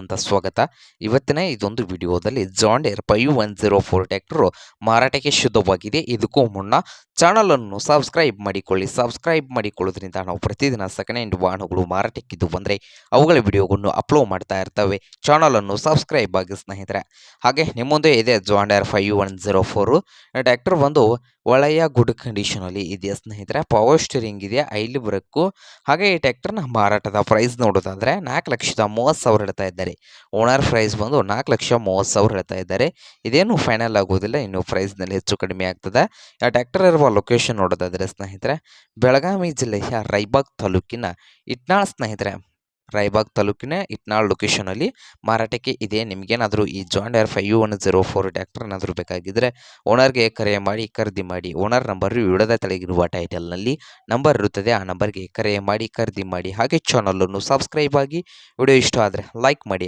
ಅಂತ ಸ್ವಾಗತ. ಇವತ್ತಿನ ಇದೊಂದು ವಿಡಿಯೋದಲ್ಲಿ John Deere five one zero four tractor ಮಾರಾಟಕ್ಕೆ ಶುದ್ಧವಾಗಿದೆ. ಇದಕ್ಕೂ ಮುನ್ನ ಚಾನಲನ್ನು ಸಬ್ಸ್ಕ್ರೈಬ್ ಮಾಡಿಕೊಳ್ಳಿ. ಸಬ್ಸ್ಕ್ರೈಬ್ ಮಾಡಿಕೊಳ್ಳೋದ್ರಿಂದ ನಾವು ಪ್ರತಿದಿನ ಸೆಕೆಂಡ್ ಹ್ಯಾಂಡ್ ವಾಹನಗಳು ಮಾರಾಟಕ್ಕಿದ್ದು ಬಂದರೆ ಅವುಗಳ ವಿಡಿಯೋಗಳನ್ನು ಅಪ್ಲೋಡ್ ಮಾಡ್ತಾ ಇರ್ತವೆ. ಚಾನಲನ್ನು ಸಬ್ಸ್ಕ್ರೈಬ್ ಆಗಿ ಸ್ನೇಹಿತರೆ. ಹಾಗೆ ನಿಮ್ಮೊಂದೇ ಮುಂದೆ ಇದೆ John Deere five one zero four tractor ಬಂದು ಒಳ್ಳೆಯ ಗುಡ್ ಕಂಡೀಷನಲ್ಲಿ ಇದೆಯಾ ಸ್ನೇಹಿತರೆ? ಪವರ್ ಸ್ಟೀರಿಂಗ್ ಇದೆ ಐಲ್ ಬ್ರೇಕ್ ಹಾಗೆ ಈ ಟ್ಯಾಕ್ಟರ್ನ ಮಾರಾಟದ ಪ್ರೈಸ್ ನೋಡೋದಾದ್ರೆ ನಾಲ್ಕು ಲಕ್ಷದ ಮೂವತ್ತು ಸಾವಿರ ಹೇಳ್ತಾ ಇದ್ದಾರೆ. ಓನರ್ ಪ್ರೈಸ್ ಬಂದು ನಾಲ್ಕು ಲಕ್ಷ ಮೂವತ್ತು ಸಾವಿರ ಹೇಳ್ತಾ ಇದ್ದಾರೆ. ಇದೇನು ಫೈನಲ್ ಆಗೋದಿಲ್ಲ, ಇನ್ನು ಪ್ರೈಸ್ನಲ್ಲಿ ಹೆಚ್ಚು ಕಡಿಮೆ ಆಗ್ತದೆ. ಆ ಟ್ಯಾಕ್ಟರ್ ಇರುವ ಲೊಕೇಶನ್ ನೋಡೋದಾದ್ರೆ ಸ್ನೇಹಿತರೆ, ಬೆಳಗಾವಿ ಜಿಲ್ಲೆಯ ರೈಬಾಗ್ ತಾಲೂಕಿನ ಇಟ್ನಾಳ್ ಸ್ನೇಹಿತರೆ ರಾಯಬಾಗ್ ತಾಲೂಕಿನ ಇಟ್ನಾಳ್ ಲೊಕೇಶನಲ್ಲಿ ಮಾರಾಟಕ್ಕೆ ಇದೆ. ನಿಮಗೇನಾದರೂ ಈ John Deere five one zero four tractor ಏನಾದರೂ ಬೇಕಾಗಿದ್ದರೆ ಓನರ್ಗೆ ಕರೆ ಮಾಡಿ, ಖರೀದಿ ಮಾಡಿ ಓನರ್ ನಂಬರ್ ವಿಡದ ತೆಳಗಿರುವ ಟೈಟಲ್ನಲ್ಲಿ ನಂಬರ್ ಇರುತ್ತದೆ. ಆ ನಂಬರ್ಗೆ ಕರೆ ಮಾಡಿ, ಖರೀದಿ ಮಾಡಿ ಹಾಗೆ ಚಾನಲನ್ನು ಸಬ್ಸ್ಕ್ರೈಬ್ ಆಗಿ ವಿಡಿಯೋ ಇಷ್ಟ ಆದರೆ ಲೈಕ್ ಮಾಡಿ.